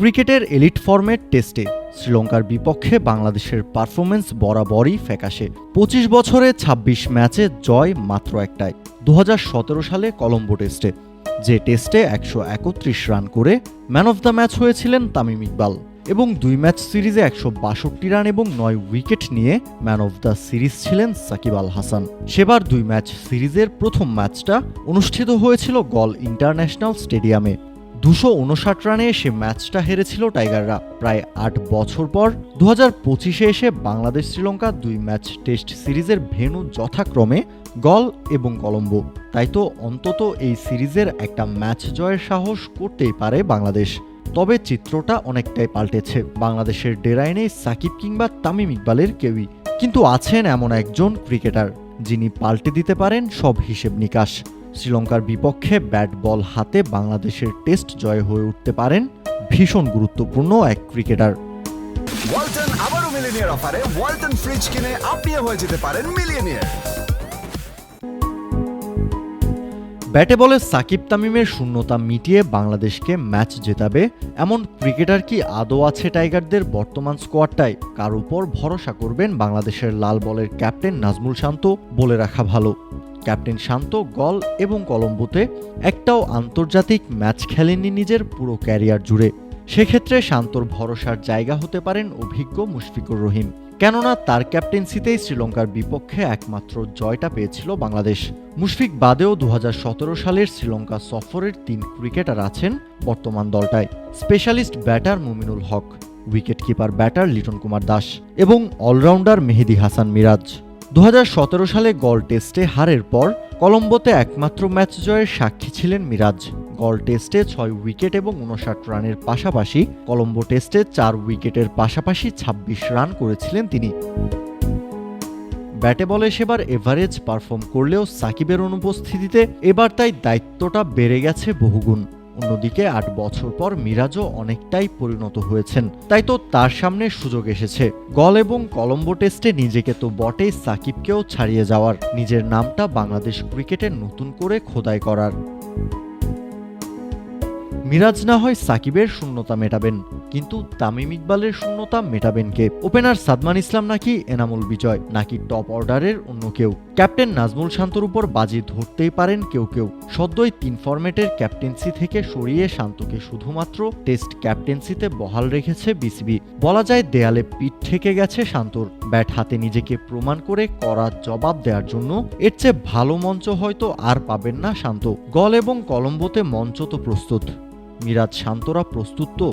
ক্রিকেটের elite format টেস্টে শ্রীলঙ্কার বিপক্ষে বাংলাদেশের পারফরমেন্স বরাবরই ফ্যাকাশে। পঁচিশ বছরে ২৬ ম্যাচে জয় মাত্র একটাই দু হাজার সতেরো সালে কলম্বো টেস্টে, যে টেস্টে একশো একত্রিশ রান করে ম্যান অফ দ্য ম্যাচ হয়েছিলেন তামিম ইকবাল এবং দুই ম্যাচ সিরিজে একশো বাষট্টি রান এবং নয় উইকেট নিয়ে ম্যান অফ দ্য সিরিজ ছিলেন সাকিব আল হাসান। সেবার দুই ম্যাচ সিরিজের প্রথম ম্যাচটা অনুষ্ঠিত হয়েছিল গল ইন্টারন্যাশনাল স্টেডিয়ামে। দুশো উনষাট রানে সে ম্যাচটা হেরেছিল টাইগাররা। প্রায় আট বছর পর দু হাজার পঁচিশে এসে বাংলাদেশ শ্রীলঙ্কা দুই ম্যাচ টেস্ট সিরিজের ভেন্যু যথাক্রমে গল এবং কলম্বো। তাই তো অন্তত এই সিরিজের একটা ম্যাচ জয়ের সাহস করতেই পারে বাংলাদেশ। তবে চিত্রটা অনেকটাই পাল্টেছে। বাংলাদেশের ডেরায় নেই সাকিব কিংবা তামিম ইকবালের কেউই, কিন্তু আছেন এমন একজন ক্রিকেটার, যিনি পাল্টে দিতে পারেন সব হিসেব নিকাশ। শ্রীলঙ্কার বিপক্ষে ব্যাট বল হাতে বাংলাদেশের টেস্ট জয় হয়ে উঠতে পারেন ভীষণ গুরুত্বপূর্ণ এক ক্রিকেটার। ওয়ালটন আবারও মিলিনিয়ার অফারে ওয়ালটন ফ্রিজ কিনে আপনিও হয়ে যেতে পারেন মিলিয়নিয়ার। ব্যাটে বলে সাকিব তামিমের শূন্যতা মিটিয়ে বাংলাদেশকে ম্যাচ জেতাবে এমন ক্রিকেটার কি আদৌ আছে টাইগারদের বর্তমান স্কোয়াডটায়? কার উপর ভরসা করবেন বাংলাদেশের লাল বলের ক্যাপ্টেন নাজমুল শান্ত? বলে রাখা ভালো। ক্যাপ্টেন শান্ত, গল এবং কলম্বোতে একটাও আন্তর্জাতিক ম্যাচ খেলেননি নিজের পুরো ক্যারিয়ার জুড়ে। সেক্ষেত্রে শান্তর ভরসার জায়গা হতে পারেন অভিজ্ঞ মুশফিকুর রহিম। কেননা তার ক্যাপ্টেন্সিতেই শ্রীলঙ্কার বিপক্ষে একমাত্র জয়টা পেয়েছিল বাংলাদেশ। মুশফিক বাদেও দু হাজার সতেরো সালের শ্রীলঙ্কা সফরের তিন ক্রিকেটার আছেন বর্তমান দলটায়। Specialist batter Mominul Haque wicket keeper batter Liton Kumar Das এবং অলরাউন্ডার মেহেদি হাসান মিরাজ। দু হাজার সতেরো সালে গল টেস্টে হারের পর কলম্বোতে একমাত্র ম্যাচ জয়ের সাক্ষী ছিলেন মিরাজ। গল টেস্টে ছয় উইকেট এবং উনষাট রানের পাশাপাশি কলম্বো টেস্টে চার উইকেটের পাশাপাশি ২৬ রান করেছিলেন তিনি। ব্যাটে বলে সেবার এভারেজ পারফর্ম করলেও সাকিবের অনুপস্থিতিতে এবার তাই দায়িত্বটা বেড়ে গেছে বহুগুণ। অন্যদিকে আট বছর পর মিরাজও অনেকটাই পরিণত হয়েছেন। তাই তো তার সামনে সুযোগ এসেছে। গল এবং কলম্বো টেস্টে নিজেকে তো বটেই সাকিবকেও ছাড়িয়ে যাওয়ার। নিজের নামটা বাংলাদেশ ক্রিকেটে নতুন করে খোদাই করার। মিরাজ না হয় সাকিবের শূন্যতা মেটাবেন। কিন্তু তামিম ইকবালের শূন্যতা মেটাবেন কে? ওপেনার সাদমান ইসলাম নাকি এনামুল বিজয়? নাকি টপ অর্ডারের অন্য কেউ? ক্যাপ্টেন নাজমুল শান্তর উপর বাজি ধরতেই পারেন কেউ কেউ। সদ্যই তিন ফরম্যাটের ক্যাপ্টেন্সি থেকে সরিয়ে শান্তকে শুধুমাত্র টেস্ট ক্যাপ্টেন্সিতে বহাল রেখেছে বিসিবি। বলা যায় দেয়ালে পিঠ থেকে গেছে শান্তর। ব্যাট হাতে নিজেকে প্রমাণ করে করা জবাব দেওয়ার জন্য এর চেয়ে ভালো মঞ্চ হয়তো আর পাবেন না শান্ত। গল এবং কলম্বোতে মঞ্চ তো প্রস্তুত। মিরাজ শান্তরা প্রস্তুত তো?